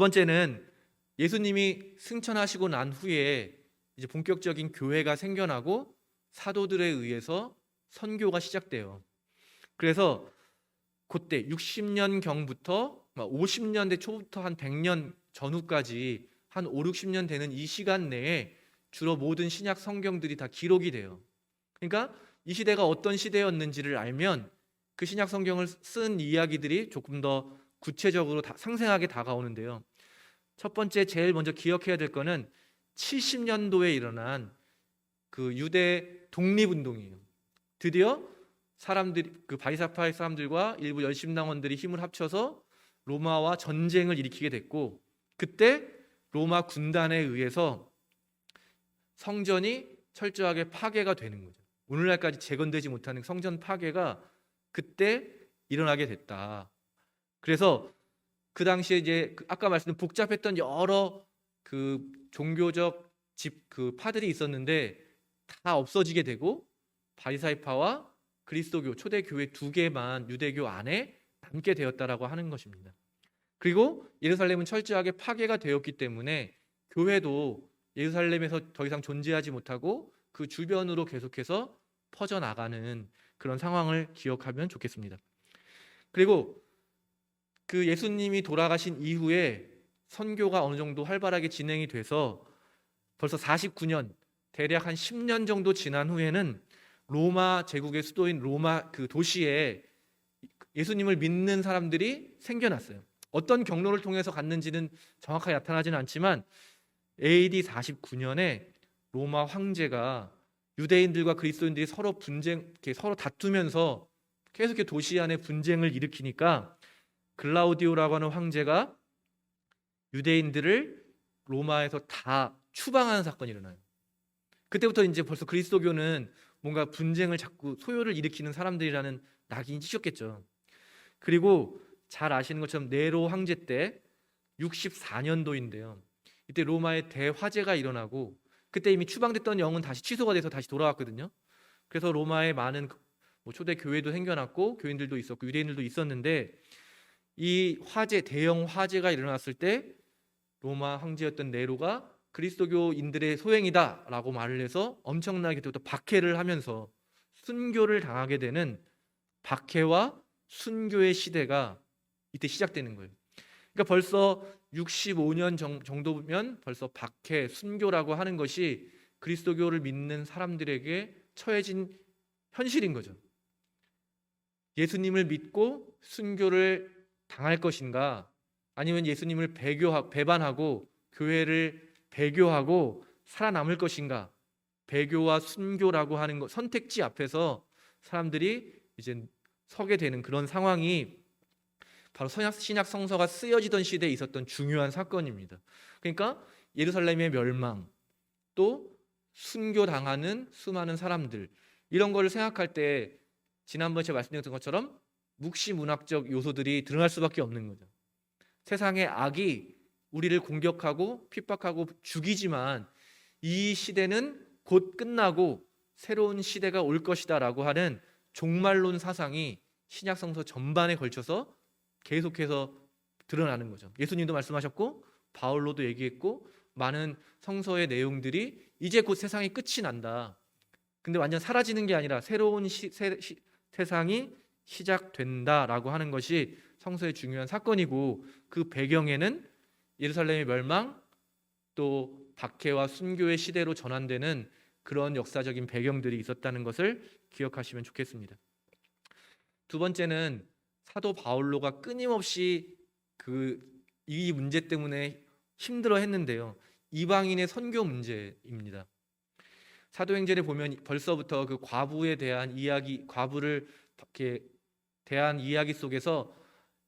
두 번째는 예수님이 승천하시고 난 후에 이제 본격적인 교회가 생겨나고 사도들에 의해서 선교가 시작돼요. 그래서 그때 60년 경부터 50년대 초부터 한 100년 전후까지 한 5, 60년 되는 이 시간 내에 주로 모든 신약 성경들이 다 기록이 돼요. 그러니까 이 시대가 어떤 시대였는지를 알면 그 신약 성경을 쓴 이야기들이 조금 더 구체적으로 다, 상생하게 다가오는데요. 첫 번째 제일 먼저 기억해야 될 거는 70년도에 일어난 그 유대 독립운동이에요. 드디어 사람들이 그 바리사파의 사람들과 일부 열심당원들이 힘을 합쳐서 로마와 전쟁을 일으키게 됐고 그때 로마 군단에 의해서 성전이 철저하게 파괴가 되는 거죠. 오늘날까지 재건되지 못하는 성전 파괴가 그때 일어나게 됐다. 그래서 그 당시에 이제 그 아까 말씀드린 복잡했던 여러 그 종교적 집 그 파들이 있었는데 다 없어지게 되고 바리사이파와 그리스도교 초대 교회 두 개만 유대교 안에 남게 되었다라고 하는 것입니다. 그리고 예루살렘은 철저하게 파괴가 되었기 때문에 교회도 예루살렘에서 더 이상 존재하지 못하고 그 주변으로 계속해서 퍼져 나가는 그런 상황을 기억하면 좋겠습니다. 그리고 그 예수님이 돌아가신 이후에 선교가 어느 정도 활발하게 진행이 돼서 벌써 49년 대략 한 10년 정도 지난 후에는 로마 제국의 수도인 로마 그 도시에 예수님을 믿는 사람들이 생겨났어요. 어떤 경로를 통해서 갔는지는 정확하게 나타나지는 않지만 AD 49년에 로마 황제가 유대인들과 그리스도인들이 서로 분쟁, 서로 다투면서 계속 도시 안에 분쟁을 일으키니까 글라우디오라고 하는 황제가 유대인들을 로마에서 다 추방하는 사건이 일어나요. 그때부터 이제 벌써 그리스도교는 뭔가 분쟁을 자꾸 소요를 일으키는 사람들이라는 낙인이 찍혔겠죠. 그리고 잘 아시는 것처럼 네로 황제 때 64년도인데요. 이때 로마에 대화재가 일어나고 그때 이미 추방됐던 영은 다시 취소가 돼서 다시 돌아왔거든요. 그래서 로마에 많은 뭐 초대 교회도 생겨났고 교인들도 있었고 유대인들도 있었는데 이 화재 대형 화재가 일어났을 때 로마 황제였던 네로가 그리스도교인들의 소행이다라고 말을 해서 엄청나게 그때부터 박해를 하면서 순교를 당하게 되는 박해와 순교의 시대가 이때 시작되는 거예요. 그러니까 벌써 65년 정도면 벌써 박해, 순교라고 하는 것이 그리스도교를 믿는 사람들에게 처해진 현실인 거죠. 예수님을 믿고 순교를 당할 것인가? 아니면 예수님을 배교하, 배반하고 교회를 배교하고 살아남을 것인가? 배교와 순교라고 하는 것 선택지 앞에서 사람들이 이제 서게 되는 그런 상황이 바로 선약 신약 성서가 쓰여지던 시대에 있었던 중요한 사건입니다. 그러니까 예루살렘의 멸망 또 순교 당하는 수많은 사람들 이런 거를 생각할 때 지난번에 제가 말씀드렸던 것처럼 묵시 문학적 요소들이 드러날 수밖에 없는 거죠. 세상의 악이 우리를 공격하고 핍박하고 죽이지만 이 시대는 곧 끝나고 새로운 시대가 올 것이다라고 하는 종말론 사상이 신약 성서 전반에 걸쳐서 계속해서 드러나는 거죠. 예수님도 말씀하셨고 바울로도 얘기했고 많은 성서의 내용들이 이제 곧 세상이 끝이 난다. 근데 완전 사라지는 게 아니라 새로운 시, 세, 시, 세상이 시작된다라고 하는 것이 성서의 중요한 사건이고 그 배경에는 예루살렘의 멸망 또 박해와 순교의 시대로 전환되는 그런 역사적인 배경들이 있었다는 것을 기억하시면 좋겠습니다. 두 번째는 사도 바울로가 끊임없이 그 이 문제 때문에 힘들어 했는데요. 이방인의 선교 문제입니다. 사도행전에 보면 벌써부터 그 과부에 대한 이야기, 과부를 이렇게 대한 이야기 속에서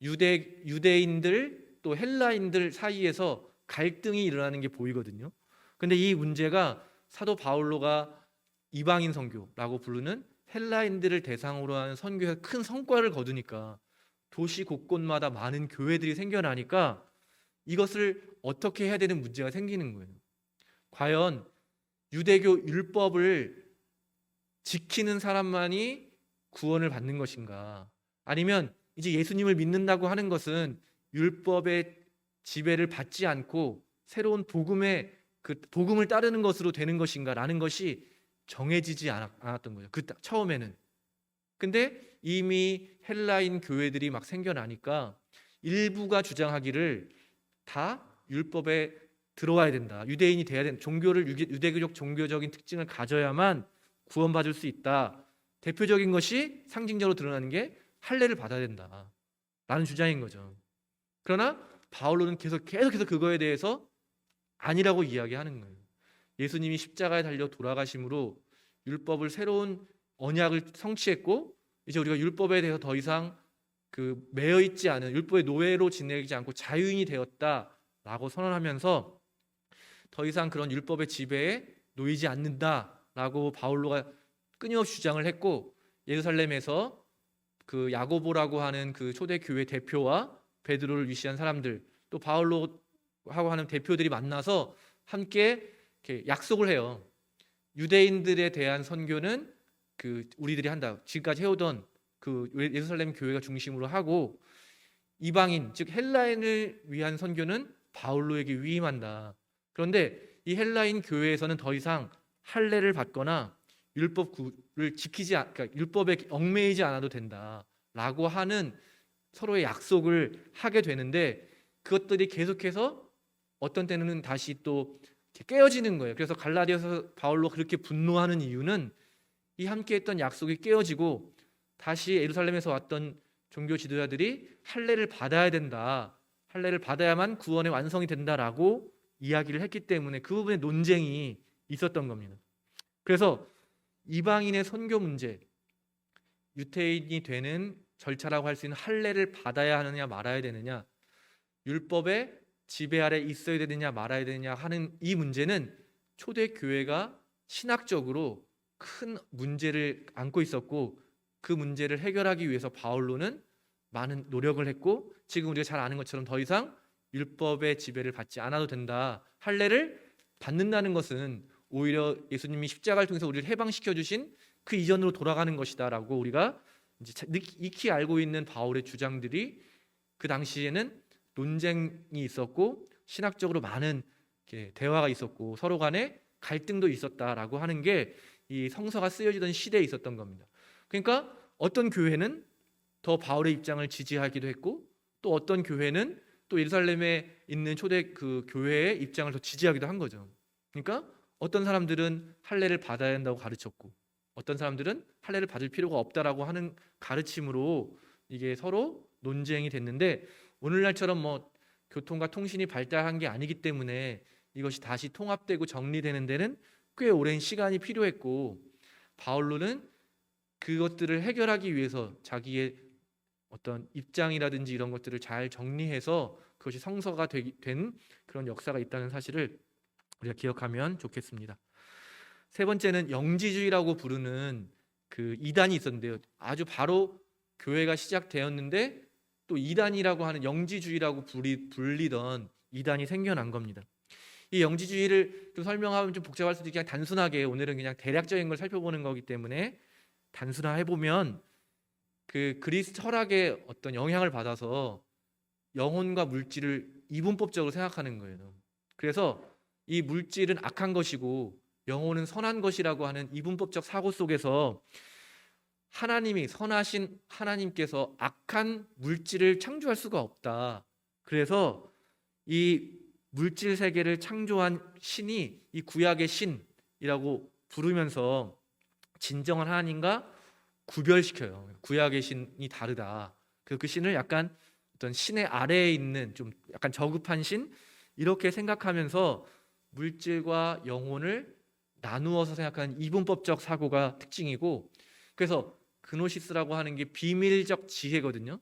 유대 유대인들 또 헬라인들 사이에서 갈등이 일어나는 게 보이거든요. 근데 이 문제가 사도 바울로가 이방인 선교라고 부르는 헬라인들을 대상으로 하는 선교에서 큰 성과를 거두니까 도시 곳곳마다 많은 교회들이 생겨나니까 이것을 어떻게 해야 되는 문제가 생기는 거예요. 과연 유대교 율법을 지키는 사람만이 구원을 받는 것인가? 아니면 이제 예수님을 믿는다고 하는 것은 율법에 지배를 받지 않고 새로운 복음의 그 복음을 따르는 것으로 되는 것인가라는 것이 정해지지 않았- 않았던 거예요. 그 따- 처음에는. 근데 이미 헬라인 교회들이 막 생겨나니까 일부가 주장하기를 다 율법에 들어와야 된다. 유대인이 돼야 된다. 종교를 유대- 유대교적 종교적인 특징을 가져야만 구원받을 수 있다. 대표적인 것이 상징적으로 드러나는 게 할례를 받아야 된다. 라는 주장인 거죠. 그러나 바울로는 계속 계속해서 그거에 대해서 아니라고 이야기하는 거예요. 예수님이 십자가에 달려 돌아가심으로 율법을 새로운 언약을 성취했고 이제 우리가 율법에 대해서 더 이상 그 매여 있지 않은 율법의 노예로 지내지 않고 자유인이 되었다라고 선언하면서 더 이상 그런 율법의 지배에 놓이지 않는다라고 바울로가 끊임없이 주장을 했고 예루살렘에서 그 야고보라고 하는 그 초대 교회 대표와 베드로를 위시한 사람들 또 바울로 하고 하는 대표들이 만나서 함께 약속을 해요. 유대인들에 대한 선교는 그 우리들이 한다. 지금까지 해오던 그 예루살렘 교회가 중심으로 하고 이방인 즉 헬라인을 위한 선교는 바울로에게 위임한다. 그런데 이 헬라인 교회에서는 더 이상 할례를 받거나 율법 을 지키지 않- 그러니까 율법에 얽매이지 않아도 된다라고 하는 서로의 약속을 하게 되는데 그것들이 계속해서 어떤 때는 다시 또 깨어지는 거예요. 그래서 갈라디아서 바울로 그렇게 분노하는 이유는 이 함께했던 약속이 깨어지고 다시 예루살렘에서 왔던 종교 지도자들이 할례를 받아야 된다. 할례를 받아야만 구원의 완성이 된다라고 이야기를 했기 때문에 그 부분에 논쟁이 있었던 겁니다. 그래서 이방인의 선교 문제, 유태인이 되는 절차라고 할 수 있는 할례를 받아야 하느냐 말아야 되느냐, 율법의 지배 아래 있어야 되느냐 말아야 되느냐 하는 이 문제는 초대 교회가 신학적으로 큰 문제를 안고 있었고 그 문제를 해결하기 위해서 바울로는 많은 노력을 했고 지금 우리가 잘 아는 것처럼 더 이상 율법의 지배를 받지 않아도 된다. 할례를 받는다는 것은 오히려 예수님이 십자가를 통해서 우리를 해방시켜 주신 그 이전으로 돌아가는 것이다라고 우리가 이제 익히 알고 있는 바울의 주장들이 그 당시에는 논쟁이 있었고 신학적으로 많은 대화가 있었고 서로 간에 갈등도 있었다라고 하는 게 이 성서가 쓰여지던 시대에 있었던 겁니다. 그러니까 어떤 교회는 더 바울의 입장을 지지하기도 했고 또 어떤 교회는 또 예루살렘에 있는 초대 그 교회의 입장을 더 지지하기도 한 거죠. 그러니까 어떤 사람들은 할례를 받아야 한다고 가르쳤고 어떤 사람들은 할례를 받을 필요가 없다라고 하는 가르침으로 이게 서로 논쟁이 됐는데 오늘날처럼 뭐 교통과 통신이 발달한 게 아니기 때문에 이것이 다시 통합되고 정리되는 데는 꽤 오랜 시간이 필요했고 바울로는 그것들을 해결하기 위해서 자기의 어떤 입장이라든지 이런 것들을 잘 정리해서 그것이 성서가 되- 된 그런 역사가 있다는 사실을 우리가 기억하면 좋겠습니다. 세 번째는 영지주의라고 부르는 그 이단이 있었는데요. 아주 바로 교회가 시작되었는데 또 이단이라고 하는 영지주의라고 불리, 불리던 이단이 생겨난 겁니다. 이 영지주의를 좀 설명하면 좀 복잡할 수도 그냥 단순하게 오늘은 그냥 대략적인 걸 살펴보는 거기 때문에 단순화해 보면 그 그리스 철학의 어떤 영향을 받아서 영혼과 물질을 이분법적으로 생각하는 거예요. 그래서 이 물질은 악한 것이고 영혼은 선한 것이라고 하는 이분법적 사고 속에서 하나님이 선하신 하나님께서 악한 물질을 창조할 수가 없다. 그래서 이 물질 세계를 창조한 신이 이 구약의 신이라고 부르면서 진정한 하나님과 구별시켜요. 구약의 신이 다르다. 그, 그 신을 약간 어떤 신의 아래에 있는 좀 약간 저급한 신 이렇게 생각하면서 물질과 영혼을 나누어서 생각하는 이분법적 사고가 특징이고 그래서 그노시스라고 하는 게 비밀적 지혜거든요.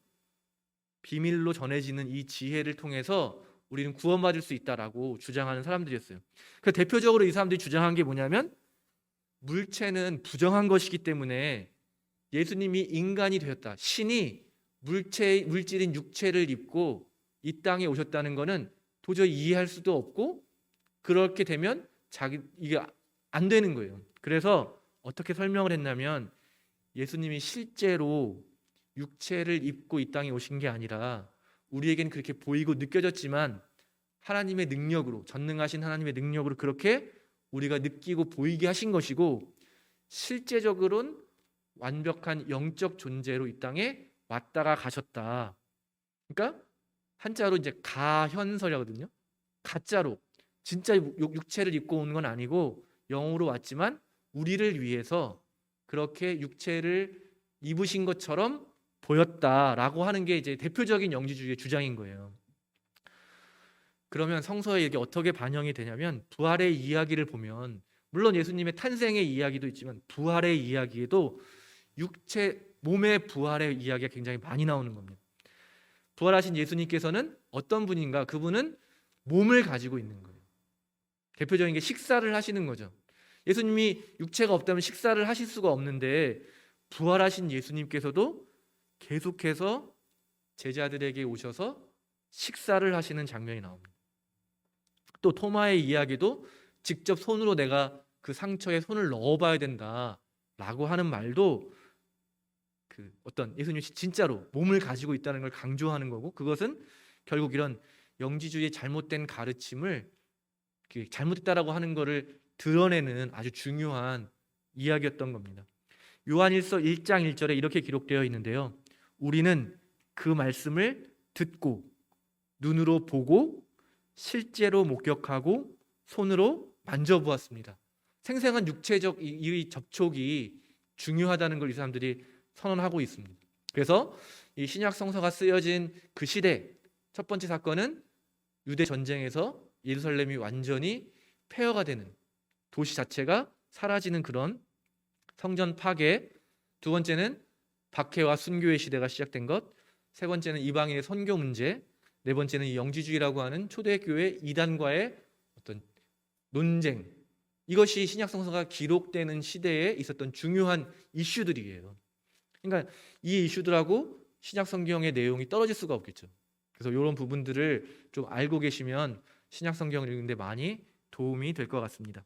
비밀로 전해지는 이 지혜를 통해서 우리는 구원받을 수 있다라고 주장하는 사람들이었어요. 그 대표적으로 이 사람들이 주장한 게 뭐냐면 물체는 부정한 것이기 때문에 예수님이 인간이 되었다. 신이 물체 물질인 육체를 입고 이 땅에 오셨다는 것은 도저히 이해할 수도 없고 그렇게 되면 자기 이게 안 되는 거예요. 그래서 어떻게 설명을 했냐면 예수님이 실제로 육체를 입고 이 땅에 오신 게 아니라 우리에겐 그렇게 보이고 느껴졌지만 하나님의 능력으로 전능하신 하나님의 능력으로 그렇게 우리가 느끼고 보이게 하신 것이고 실제적으로는 완벽한 영적 존재로 이 땅에 왔다가 가셨다. 그러니까 한자로 이제 가현설이거든요. 가짜로 진짜 육- 육체를 입고 온 건 아니고 영으로 왔지만 우리를 위해서 그렇게 육체를 입으신 것처럼 보였다라고 하는 게 이제 대표적인 영지주의의 주장인 거예요. 그러면 성서에 이게 어떻게 반영이 되냐면 부활의 이야기를 보면 물론 예수님의 탄생의 이야기도 있지만 부활의 이야기에도 육체 몸의 부활의 이야기가 굉장히 많이 나오는 겁니다. 부활하신 예수님께서는 어떤 분인가? 그분은 몸을 가지고 있는 거예요. 대표적인 게 식사를 하시는 거죠. 예수님이 육체가 없다면 식사를 하실 수가 없는데 부활하신 예수님께서도 계속해서 제자들에게 오셔서 식사를 하시는 장면이 나옵니다. 또 토마의 이야기도 직접 손으로 내가 그 상처에 손을 넣어봐야 된다라고 하는 말도 그 어떤 예수님이 진짜로 몸을 가지고 있다는 걸 강조하는 거고 그것은 결국 이런 영지주의의 잘못된 가르침을 그 잘못됐다라고 하는 것을 드러내는 아주 중요한 이야기였던 겁니다. 요한일서 1장 1절에 이렇게 기록되어 있는데요. 우리는 그 말씀을 듣고 눈으로 보고 실제로 목격하고 손으로 만져보았습니다. 생생한 육체적 이, 이 접촉이 중요하다는 걸 이 사람들이 선언하고 있습니다. 그래서 이 신약 성서가 쓰여진 그 시대 첫 번째 사건은 유대 전쟁에서 예루살렘이 완전히 폐허가 되는 도시 자체가 사라지는 그런 성전 파괴. 두 번째는 박해와 순교의 시대가 시작된 것. 세 번째는 이방인의 선교 문제. 네 번째는 이 영지주의라고 하는 초대교회 이단과의 어떤 논쟁. 이것이 신약 성서가 기록되는 시대에 있었던 중요한 이슈들이에요. 그러니까 이 이슈들하고 신약 성경의 내용이 떨어질 수가 없겠죠. 그래서 이런 부분들을 좀 알고 계시면 신약 성경을 읽는데 많이 도움이 될 것 같습니다.